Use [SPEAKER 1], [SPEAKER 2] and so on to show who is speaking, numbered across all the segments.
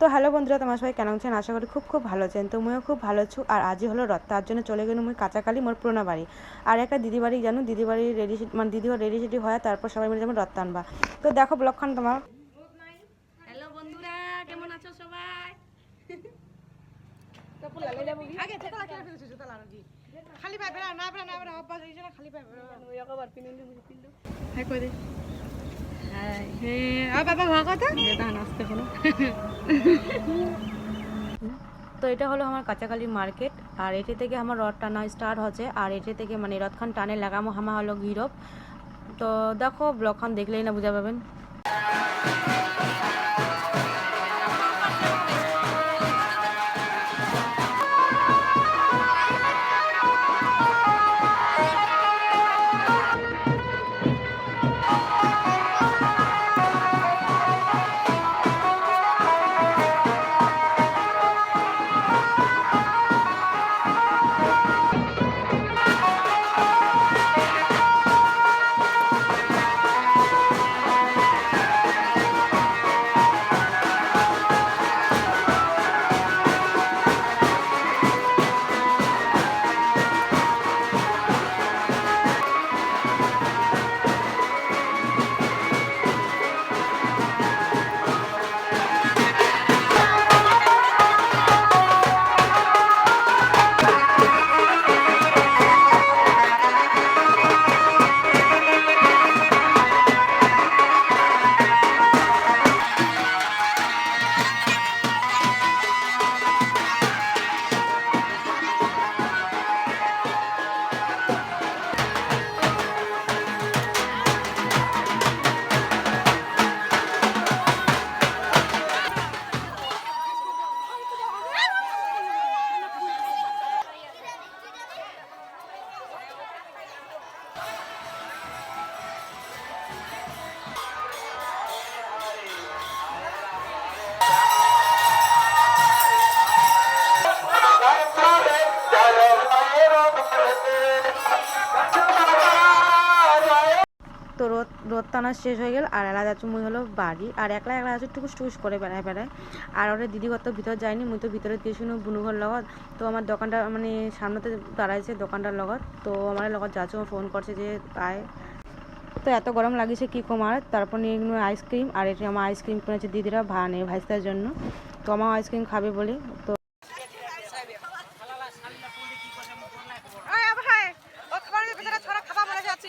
[SPEAKER 1] তো হ্যালো বন্ধুরা তোমার সবাই কেন আছেন? আশা করি খুব খুব ভালো আছেন। তো মুইও খুব ভালো আছো। আর আজই হলো রথ তার জন্য চলে গেলাম মুই কাঁচাকালি মোর পুরোনো বাড়ি। আর একটা দিদি বাড়ি জানো? দিদি বাড়ি রেডি মানে দিদি রেডি সেডি হয় তারপর সবাই মিলে যাবেন রথ টানবা। তো দেখো ব্লগখান তোমার।
[SPEAKER 2] হ্যালো বন্ধুরা কেমন আছো সবাই?
[SPEAKER 3] আগে থেকে লাগে ফেলেছিস জুতা লাগাবি খালি পায়ে বেড়া না বেড়া না বেড়া হয়েছে না খালি পায়ে বেড়া
[SPEAKER 2] ওই একবার পিনুন মুজি পিন্ডু
[SPEAKER 3] হ্যাঁ কই দে?
[SPEAKER 2] হাই
[SPEAKER 3] হ্যাঁ আর বাবা ভাগ কথা?
[SPEAKER 2] বেদা হলো
[SPEAKER 1] তো এটা হলো আমার কাঁচাকালি মার্কেট আর এটি থেকে আমার রথ টানা স্টার্ট হচ্ছে আর এটি থেকে মানে রথখান টানে লাগামো হামা হলো গিরব। তো দেখো ব্লগখান দেখলেই না বুঝা পাবেন। তো রোদ রোদ টানা শেষ হয়ে গেল, আর এলা যাচ্ছে, মুই হলো বাড়ি, আর একলা একলা আছে টুকুস টুকুস করে বেড়ায় বেড়ায়। আর ওরা দিদি কত ভিতর যায়নি, মুই তো ভিতরে গেছিল বুনুঘর লগত। তো আমার দোকানটা মানে সামনেতে দাঁড়াইছে দোকানটার লগত। তো আমার লগত যাচ্ছে ফোন করছে যে আয়। তো এত গরম লাগিছে, কি কমার তারপর নিয়ে আইসক্রিম, আর এটা আমার আইসক্রিম কিনেছে দিদিরা, ভানে, ভাইস্তার জন্য। তো আমার আইসক্রিম খাবে বলে, তো
[SPEAKER 3] আয় আব হাই ও খাবার ভিতরে ছড়া খাবা বলে যাচ্ছি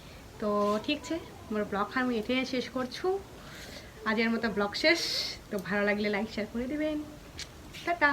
[SPEAKER 3] তো ঠিক আছে মোর ব্লগ আমি এটাই শেষ করছু। আজের মতো ব্লগ শেষ। তো ভালো লাগলে লাইক শেয়ার করে দেবেন। টাটা!